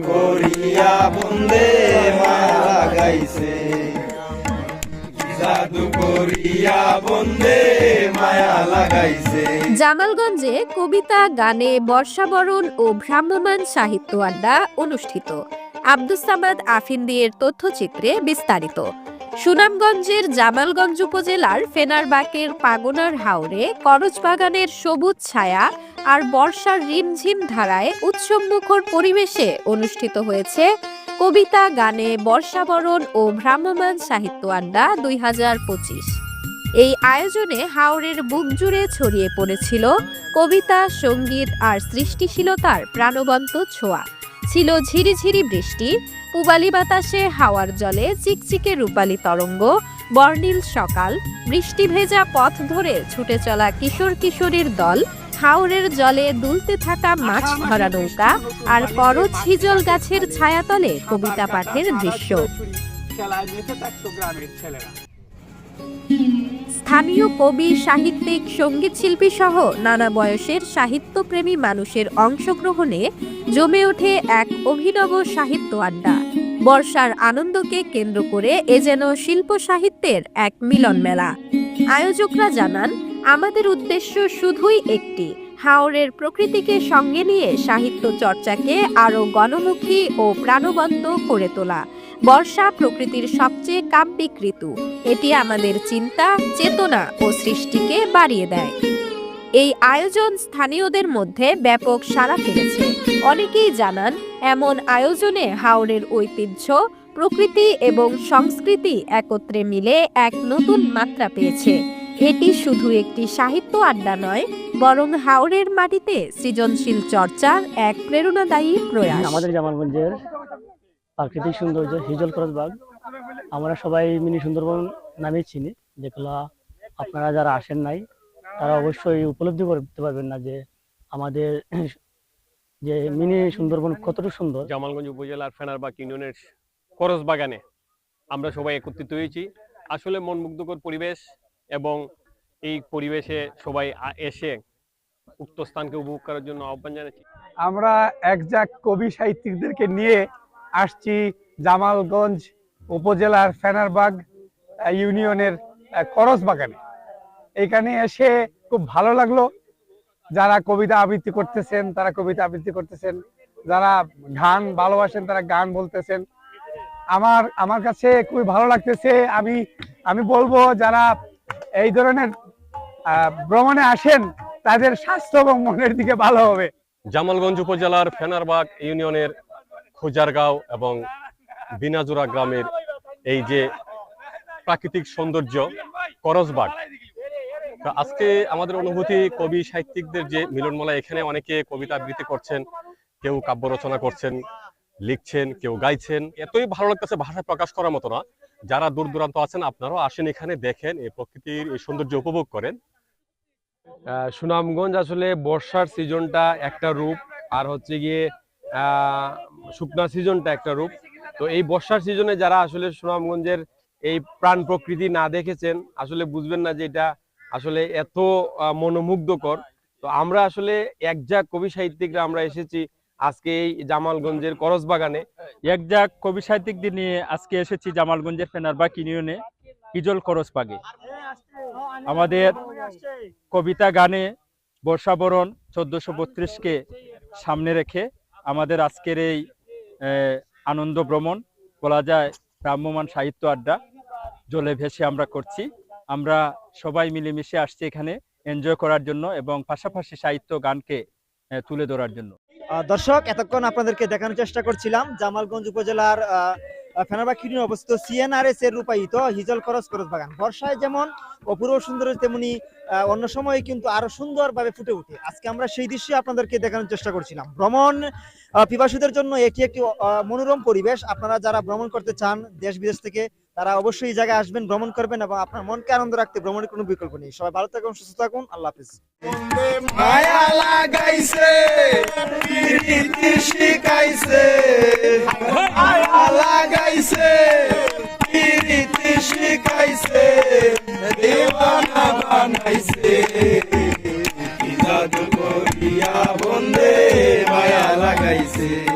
করিয়া বন্দে লাগাইছে জামালগঞ্জে কবিতা, গানে বর্ষাবরণ ও ভ্রাম্যমান সাহিত্য আড্ডা অনুষ্ঠিত। আব্দুস সামাদ আফিন্দির তথ্যচিত্রে বিস্তারিত। সুনামগঞ্জের জামালগঞ্জ উপজেলার ফেনারবাকের পাগনার হাওরে, করজবাগানের সবুজ ছায়া আর বর্ষার রিমঝিম ধারায় উৎসবমুখর পরিবেশে অনুষ্ঠিত হয়েছে কবিতা, গানে বর্ষাবরণ ও ভ্রাম্যমাণ সাহিত্য আড্ডা দুই হাজার পঁচিশ। এই আয়োজনে হাওরের বুক জুড়ে ছড়িয়ে পড়েছিল কবিতা, সংগীত আর সৃষ্টিশীলতার প্রাণবন্ত ছোঁয়া। ছিল ঝিরিঝিরি বৃষ্টি পুবালি বাতাসে হাওয়ার জলে চিকচিকে রূপালী তরঙ্গ, বর্ণিল সকাল, বৃষ্টি ভেজা পথ ধরে ছুটে চলা কিশোর কিশোরীর দল, হাওরের জলে দুলতে থাকা মাছ ধরা নৌকা আর করজ হিজল গাছের ছায়াতলে কবিতা পাঠের দৃশ্য। খেলায় মেতে থাকতো গ্রামের ছেলেরা। স্থানীয় কবি, সাহিত্যিক সংগীত শিল্পী সহ নানা বয়সের সাহিত্যপ্রেমী মানুষের অংশগ্রহণে জমে ওঠে এক অভিনব সাহিত্য আড্ডা। বর্ষার আনন্দকে কেন্দ্র করে এ যেন শিল্প সাহিত্যের এক মিলন মেলা। আয়োজকরা জানান, আমাদের উদ্দেশ্য শুধুই একটি, হাওরের প্রকৃতিকে সঙ্গে নিয়ে সাহিত্য চর্চাকে আরও গণমুখী ও প্রাণবন্ত করে তোলা। বর্ষা প্রকৃতির সবচেয়ে কাব্যিক ঋতু। এটি আমাদের চিন্তা, চেতনা ও সৃষ্টিকে বাড়িয়ে দেয়। এই আয়োজন স্থানীয়দের মধ্যে ব্যাপক সাড়া ফেলেছে। অনেকেই জানান, এমন আয়োজনে হাওরের ঐতিহ্য, প্রকৃতি এবং সংস্কৃতি একত্রে মিলে এক নতুন মাত্রা পেয়েছে। এটি শুধু একটি সাহিত্য আড্ডা নয়, বরং হাওরের মাটিতে সৃজনশীল চর্চার এক প্রেরণাদায়ী প্রয়াস। আমাদের জামালগঞ্জের প্রাকৃতিক সৌন্দর্য হিজল বাগ আমরা সবাই মিনি সুন্দরবন নামে চিনি যেগুলো আপনারা যারা আসেন নাই তারা অবশ্যই উপলব্ধি করতে পারবেন না যে আমাদের যে মিনি সুন্দরবন কতটা সুন্দর। জামালগঞ্জ উপজেলার ফেনারবাগ ইউনিয়নের করস বাগানে আমরা সবাই একত্রিত হয়েছি। আসলে মন মুগ্ধকর পরিবেশ এবং এই পরিবেশে সবাই এসে উক্ত স্থানকে উপভোগ করার জন্য আহ্বান জানাচ্ছি। আমরা একজাক কবি সাহিত্যিকদেরকে নিয়ে আসছি জামালগঞ্জ উপজেলার ফেনারবাগ ইউনিয়নের করস বাগানে এখানে এসে খুব ভালো লাগল। যারা কবিতা আবৃত্তি করতেছেন, তারা কবিতা আবৃত্তি করতেছেন। যারা গান ভালোবাসেন, তারা গান বলতেছেন। আমার আমার কাছে খুবই ভালো লাগতেছে। আমি আমি বলব যারা এই ধরনের ভ্রমণে আসেন, তাদের স্বাস্থ্য এবং মনের দিকে ভালো হবে। জামালগঞ্জ উপজেলার ফেনারবাগ ইউনিয়নের খোজারগাঁও এবং বিনাজোড়া গ্রামের এই যে প্রাকৃতিক সৌন্দর্য করসবাগ আজকে আমাদের অনুভূতি কবি সাহিত্যিকদের যে মিলনমেলা, এখানে অনেকে কবিতা আবৃত্তি করছেন, কেউ কাব্য রচনা করছেন, লিখছেন, কেউ গাইছেন। এতই ভালো লাগতেছে ভাষায় প্রকাশ করার মতো না। যারা দূর দূরান্ত আছেন, আপনারাও আসেন এখানে, দেখেন, এই প্রকৃতির এই সৌন্দর্য উপভোগ করেন। সুনামগঞ্জ আসলে বর্ষার সিজনটা একটা রূপ, আর হচ্ছে গিয়ে শুকনা সিজনটা একটা রূপ। তো এই বর্ষার সিজনে যারা আসলে সুনামগঞ্জের এই প্রাণ প্রকৃতি না দেখেছেন, আসলে বুঝবেন না যে এটা আসলে এত মনোমুগ্ধকর। তো আমরা আসলে একজাক কবি সাহিত্যিকরা আমরা এসেছি আজকে এই জামালগঞ্জের করসবাগানে। একজাক কবি সাহিত্যিকদের নিয়ে আজকে এসেছি জামালগঞ্জের ফেনারবাগ ইউনিয়নে ইজল করসবাগে। আমাদের কবিতা গানে বর্ষাবরণ চোদ্দশো বত্রিশকে সামনে রেখে আমাদের আজকের এই আনন্দ ভ্রমণ বলা যায় ভ্রাম্যমান সাহিত্য আড্ডা। জলে ভেসে আমরা করছি। আমরা সবাই মিলেমিশে আসছি এখানে এনজয় করার জন্য এবং পাশাপাশি সাহিত্য গানকে তুলে ধরার জন্য। দর্শক, এতক্ষণ আপনাদেরকে দেখানোর চেষ্টা করছিলাম জামালগঞ্জ উপজেলার ইউনিয়নে অবস্থিত সিএনআরএস এর রূপায়িত হিজল করস করস বাগান। বর্ষায় যেমন অপূর্ব সুন্দর তেমনি অন্য সময় কিন্তু আরও সুন্দরভাবে ফুটে ওঠে। আজকে আমরা সেই দৃশ্য আপনাদেরকে দেখানোর চেষ্টা করছিলাম। ভ্রমণ পিপাসুদের জন্য এটি একটি মনোরম পরিবেশ। আপনারা যারা ভ্রমণ করতে চান দেশ বিদেশ থেকে তারা অবশ্যই এই জায়গায় আসবেন ভ্রমণ করবেন এবং আপনার মনকে আনন্দ রাখতে ভ্রমণের কোনো বিকল্প নেই। সবাই ভালো থাকুন সুস্থ থাকুন। আল্লাহ হাফিজ। মায়া লাগাইছে শিখাইছে মায়া বন্দে মায়া লাগাইছে।